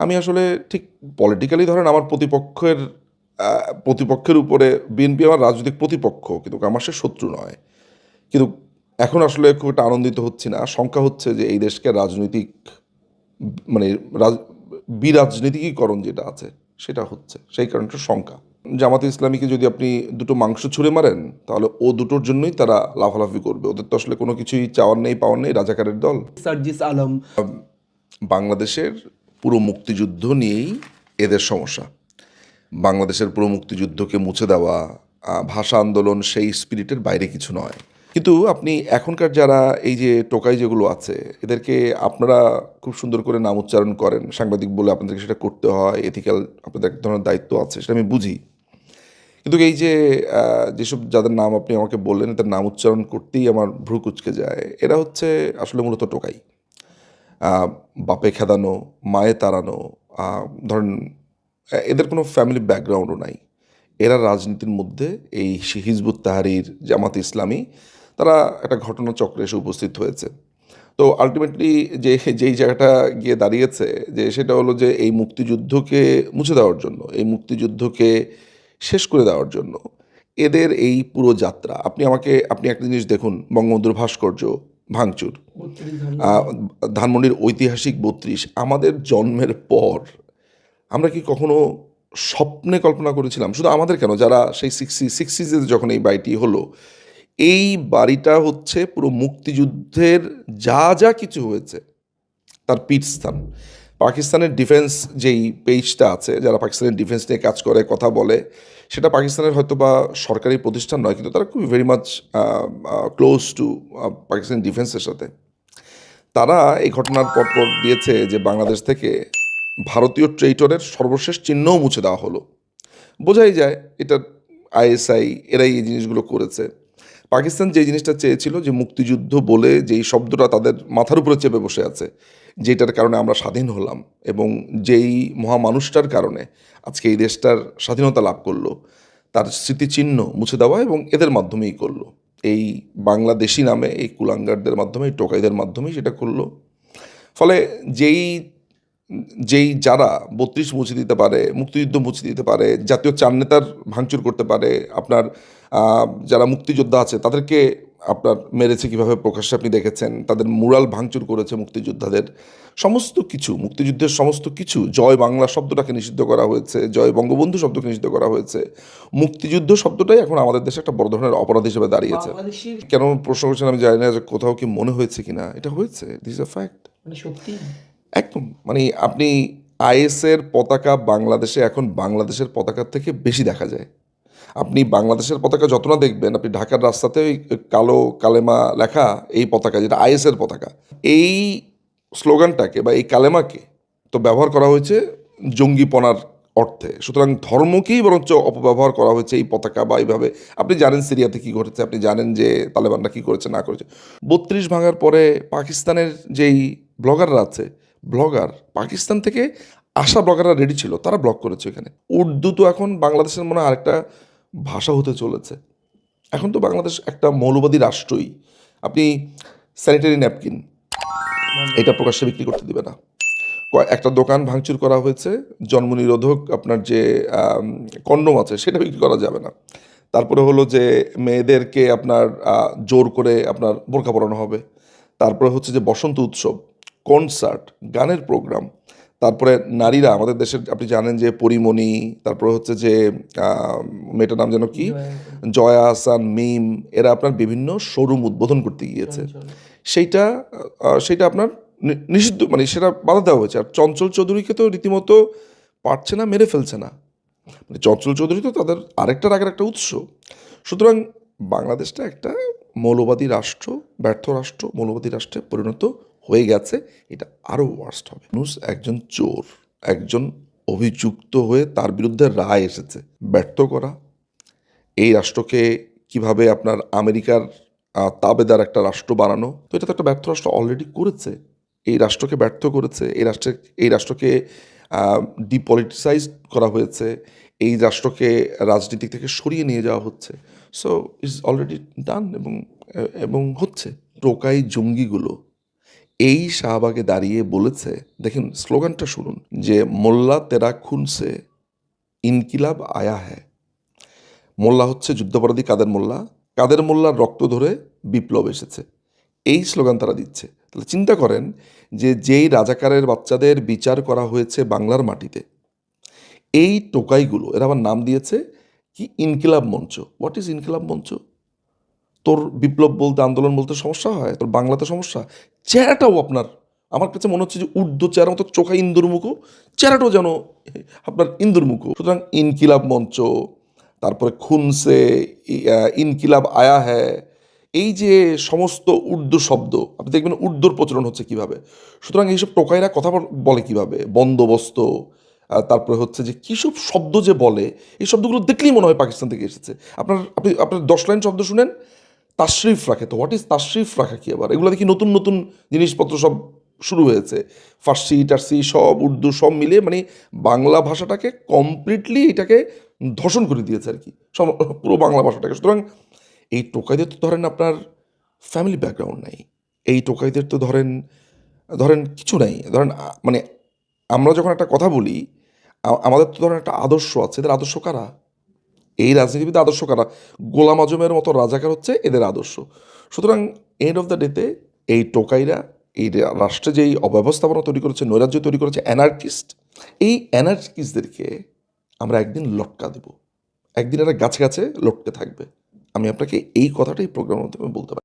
আমি আসলে ঠিক পলিটিক্যালি ধরেন আমার প্রতিপক্ষের প্রতিপক্ষের উপরে বিএনপি আমার রাজনৈতিক প্রতিপক্ষ কিন্তু আমার সে শত্রু নয়। কিন্তু এখন আসলে খুব একটা আনন্দিত হচ্ছি না। শঙ্কা হচ্ছে যে এই দেশকে রাজনৈতিক মানে রাজ- বিরাজনীতিকীকরণ যেটা আছে সেটা হচ্ছে। সেই কারণটা শঙ্কা। জামাতে ইসলামীকে যদি আপনি দুটো মাংস ছুঁড়ে মারেন তাহলে ও দুটোর জন্যই তারা লাফালাফি করবে। ওদের তো আসলে কোনো কিছুই চাওয়ার নেই পাওয়ার নেই রাজাকারের দল। সার্জিস আলম। বাংলাদেশের পুরো মুক্তিযুদ্ধ নিয়েই এদের সমস্যা। বাংলাদেশের পুরো মুক্তিযুদ্ধকে মুছে দেওয়া ভাষা আন্দোলন সেই স্পিরিটের বাইরে কিছু নয়। কিন্তু আপনি এখনকার যারা এই যে টোকাই যেগুলো আছে, এদেরকে আপনারা খুব সুন্দর করে নাম উচ্চারণ করেন। সাংবাদিক বলে আপনাদেরকে সেটা করতে হয় এথিক্যাল আপনাদের এক ধরনের দায়িত্ব আছে, সেটা আমি বুঝি। কিন্তু এই যে যেসব যাদের নাম আপনি আমাকে বললেন তার নাম উচ্চারণ করতেই আমার ভ্রু কুচকে যায়, এরা হচ্ছে আসলে মূলত টোকাই। বাপে খেদানো, মায়ে তাড়ানো ধরেন, এদের কোনো ফ্যামিলি ব্যাকগ্রাউন্ডও নাই। এরা রাজনীতির মধ্যে এই হিজবুত তাহারির জামাত ইসলামী, তারা একটা ঘটনা চক্রে এসে উপস্থিত হয়েছে। তো আলটিমেটলি যে, যেই জায়গাটা গিয়ে দাঁড়িয়েছে, যে, সেটা হলো যে, এই মুক্তিযুদ্ধকে মুছে দেওয়ার জন্য, এই মুক্তিযুদ্ধকে শেষ করে দেওয়ার জন্য। এদের এই পুরো যাত্রা, আপনি আমাকে, আপনি একটা জিনিস দেখুন, বঙ্গবন্ধুর ভাস্কর্য ভাঙচুর। ধানমন্ডির ঐতিহাসিক বত্রিশ। আমাদের জন্মের পর আমরা কি কখনো স্বপ্নে কল্পনা করেছিলাম? শুধু আমাদের কেন? যারা সেই সিক্সটি সিক্সটিজে যখন এই বাড়িটি হলো এই বাড়িটা হচ্ছে পুরো মুক্তিযুদ্ধের যা যা কিছু হয়েছে তার পীঠস্থান পাকিস্তানের ডিফেন্স যেই পেজটা আছে যারা পাকিস্তানের ডিফেন্স নিয়ে কাজ করে কথা বলে সেটা পাকিস্তানের হয়তো বা সরকারি প্রতিষ্ঠান নয়, কিন্তু তারা খুবই very much close to Pakistan ডিফেন্সের সাথে। তারা এই ঘটনার পরপর দিয়েছে যে বাংলাদেশ থেকে ভারতীয় ট্রেইটরের সর্বশেষ চিহ্নও মুছে দেওয়া হলো। বোঝাই যায় এটা আইএসআই, এরাই এই জিনিসগুলো করেছে। পাকিস্তান যে জিনিসটা চেয়েছিল যে মুক্তিযুদ্ধ বলে যেই শব্দটা তাদের মাথার উপরে চেপে বসে আছে যেটার কারণে আমরা স্বাধীন হলাম এবং যেই মহামানুষটার কারণে আজকে এই দেশটার স্বাধীনতা লাভ করল, তার স্মৃতিচিহ্ন মুছে দেওয়া এবং এদের মাধ্যমেই করল। এই বাংলাদেশি নামে, এই কুলাঙ্গারদের মাধ্যমে, এই টোকাইদের মাধ্যমেই সেটা করল। ফলে যেই যেই যারা বত্রিশ মুছে দিতে পারে, মুক্তিযুদ্ধ মুছে দিতে পারে, জাতীয় চার নেতার ভাঙচুর করতে পারে, আপনার যারা মুক্তিযোদ্ধা আছে, তাদেরকে আপনার মেরেছে কীভাবে প্রকাশ্যে আপনি দেখেছেন তাদের মুরাল ভাঙচুর করেছে মুক্তিযোদ্ধাদের সমস্ত কিছু মুক্তিযুদ্ধের সমস্ত কিছু জয় বাংলা শব্দটাকে নিষিদ্ধ করা হয়েছে জয় বঙ্গবন্ধু শব্দকে নিষিদ্ধ করা হয়েছে মুক্তিযুদ্ধ শব্দটাই এখন আমাদের দেশে একটা বড় ধরনের অপরাধ হিসেবে দাঁড়িয়েছে। কেন প্রশ্ন করছেন আমি জানি না যে কোথাও কি মনে হয়েছে কিনা? এটা হয়েছে দিস আ ফ্যাক্ট মানে সত্যি? একদম মানে আপনি আইএসের পতাকা বাংলাদেশে এখন বাংলাদেশের পতাকার থেকে বেশি দেখা যায়। আপনি বাংলাদেশের পতাকা যত না দেখবেন, আপনি ঢাকার রাস্তাতে ওই কালো কালেমা লেখা এই পতাকা, যেটা আইএসের পতাকা, এই স্লোগানটাকে বা এই কালেমাকে তো ব্যবহার করা হয়েছে জঙ্গিপনার অর্থে। সুতরাং ধর্মকেই বরঞ্চ অপব্যবহার করা হয়েছে এই পতাকা বা এইভাবে। আপনি জানেন সিরিয়াতে কি ঘটেছে, আপনি জানেন যে তালেবানরা কি করেছে, না করেছে। বত্রিশ ভাঙার পরে পাকিস্তানের যেই ব্লগাররা আছে, ব্লগার, পাকিস্তান থেকে আসা ব্লগাররা রেডি ছিল, তারা ব্লগ করেছে এখানে উর্দু তো এখন বাংলাদেশের মনে হয় আরেকটা ভাষা হতে চলেছে। এখন তো বাংলাদেশ একটা মৌলবাদী রাষ্ট্রই। আপনি স্যানিটারি ন্যাপকিন এটা প্রকাশ্যে বিক্রি করতে দিবে না। একটা দোকান ভাঙচুর করা হয়েছে, জন্ম নিরোধক আপনার যে কন্ডম আছে, সেটা বিক্রি করা যাবে না। তারপরে হলো যে, মেয়েদেরকে আপনার জোর করে আপনার বোরকা পরানো হবে। তারপরে হচ্ছে যে বসন্ত উৎসব কনসার্ট গানের প্রোগ্রাম তারপরে নারীরা আমাদের দেশের আপনি জানেন যে পরিমণি তারপরে হচ্ছে যে মেয়েটার নাম যেন কি? জয়া আসান মিম এরা আপনার বিভিন্ন শোরুম উদ্বোধন করতে গিয়েছে। সেইটা সেইটা আপনার নিষিদ্ধ মানে সেটা বাধা দেওয়া হয়েছে। আর চঞ্চল চৌধুরীকে তো রীতিমতো পারছে না মেরে ফেলছে না। মানে চঞ্চল চৌধুরী তো তাদের আরেকটার আগের একটা উৎস। সুতরাং বাংলাদেশটা একটা মৌলবাদী রাষ্ট্র ব্যর্থ রাষ্ট্র মৌলবাদী রাষ্ট্রে পরিণত হয়ে গেছে, এটা আরও ওয়ার্স্ট হবে। মানুষ একজন চোর, একজন অভিযুক্ত হয়ে তার বিরুদ্ধে রায় এসেছে, ব্যর্থ করা। এই রাষ্ট্রকে কীভাবে আপনার আমেরিকার তাবেদার একটা রাষ্ট্র বানানো, তো এটা তো একটা ব্যর্থ রাষ্ট্র অলরেডি করেছে। এই রাষ্ট্রকে ব্যর্থ করেছে, এই রাষ্ট্রে, এই রাষ্ট্রকে ডিপলিটিসাইজ করা হয়েছে, এই রাষ্ট্রকে রাজনীতি থেকে সরিয়ে নিয়ে যাওয়া হচ্ছে। সো ইজ অলরেডি ডান এবং এবং হচ্ছে। টোকাই জঙ্গিগুলো এই শাহবাগে দাঁড়িয়ে বলেছে, দেখেন স্লোগানটা শুনুন, যে মোল্লা তেরা খুনসে ইনকিলাব আয়া হ্যায়। মোল্লা হচ্ছে যুদ্ধাপরাধী কাদের মোল্লা? কাদের মোল্লার রক্ত ধরে বিপ্লব এসেছে। এই স্লোগান তারা দিচ্ছে। তাহলে চিন্তা করেন যে যেই রাজাকারের বাচ্চাদের বিচার করা হয়েছে বাংলার মাটিতে, এই টোকাইগুলো, এরা আবার নাম দিয়েছে কি? ইনকিলাব মঞ্চ। হোয়াট ইজ ইনকিলাব মঞ্চ? তোর বিপ্লব বলতে, আন্দোলন বলতে সমস্যা হয়? তোর বাংলাতে সমস্যা? চেহারাটাও আপনার। আমার কাছে মনে হচ্ছে যে উর্দু চেহারা মতো চোখা ইন্দুরমুখো চেহারাটাও যেন আপনার ইন্দুরমুখো সুতরাং ইনকিলাব মঞ্চ, তারপরে খুনসে ইনকিলাব আয়া হ্যায়। এই যে সমস্ত উর্দু শব্দ, আপনি দেখবেন উর্দুর প্রচলন হচ্ছে কীভাবে? সুতরাং এইসব টোকাইরা কথা বল- কীভাবে? বন্দোবস্ত তারপরে হচ্ছে যে কী সব শব্দ যে বলে, এই শব্দগুলো দেখলেই মনে হয় পাকিস্তান থেকে এসেছে। আপনার, আপনি, আপনার দশ লাইন শব্দ শুনেন তাশরিফ রাখে তো? হোয়াট ইজ তাশরিফ রাখা কি আবার? এগুলো দেখি নতুন নতুন জিনিসপত্র সব শুরু হয়েছে? ফার্সি টার্সি সব উর্দু সব মিলে মানে বাংলা ভাষাটাকে কমপ্লিটলি এটাকে ধর্ষণ করে দিয়েছে আর কি। সব পুরো বাংলা ভাষাটাকে। সুতরাং এই টোকাইদের তো ধরেন আপনার ফ্যামিলি ব্যাকগ্রাউন্ড নাই। এই টোকাইদের তো ধরেন ধরেন কিছু নাই। ধরেন মানে আমরা যখন একটা কথা বলি আমাদের তো ধরেন একটা আদর্শ আছে। এদের আদর্শ কারা? এই রাজনীতিবিদ আদর্শ কারা? গোলাম আজমের মতো রাজাকার হচ্ছে এদের আদর্শ। সুতরাং এন্ড অফ দ্য ডেতে এই টোকাইরা, এই রাষ্ট্রে যেই অব্যবস্থাপনা তৈরি করেছে, নৈরাজ্য তৈরি করেছে অ্যানার্কিস্ট এই অ্যানার্কিস্টদেরকে আমরা একদিন লটকা দেব। একদিন এরা গাছে গাছে লটকে থাকবে। আমি আপনাকে এই কথাটাই প্রোগ্রামের মাধ্যমে বলতে পারি।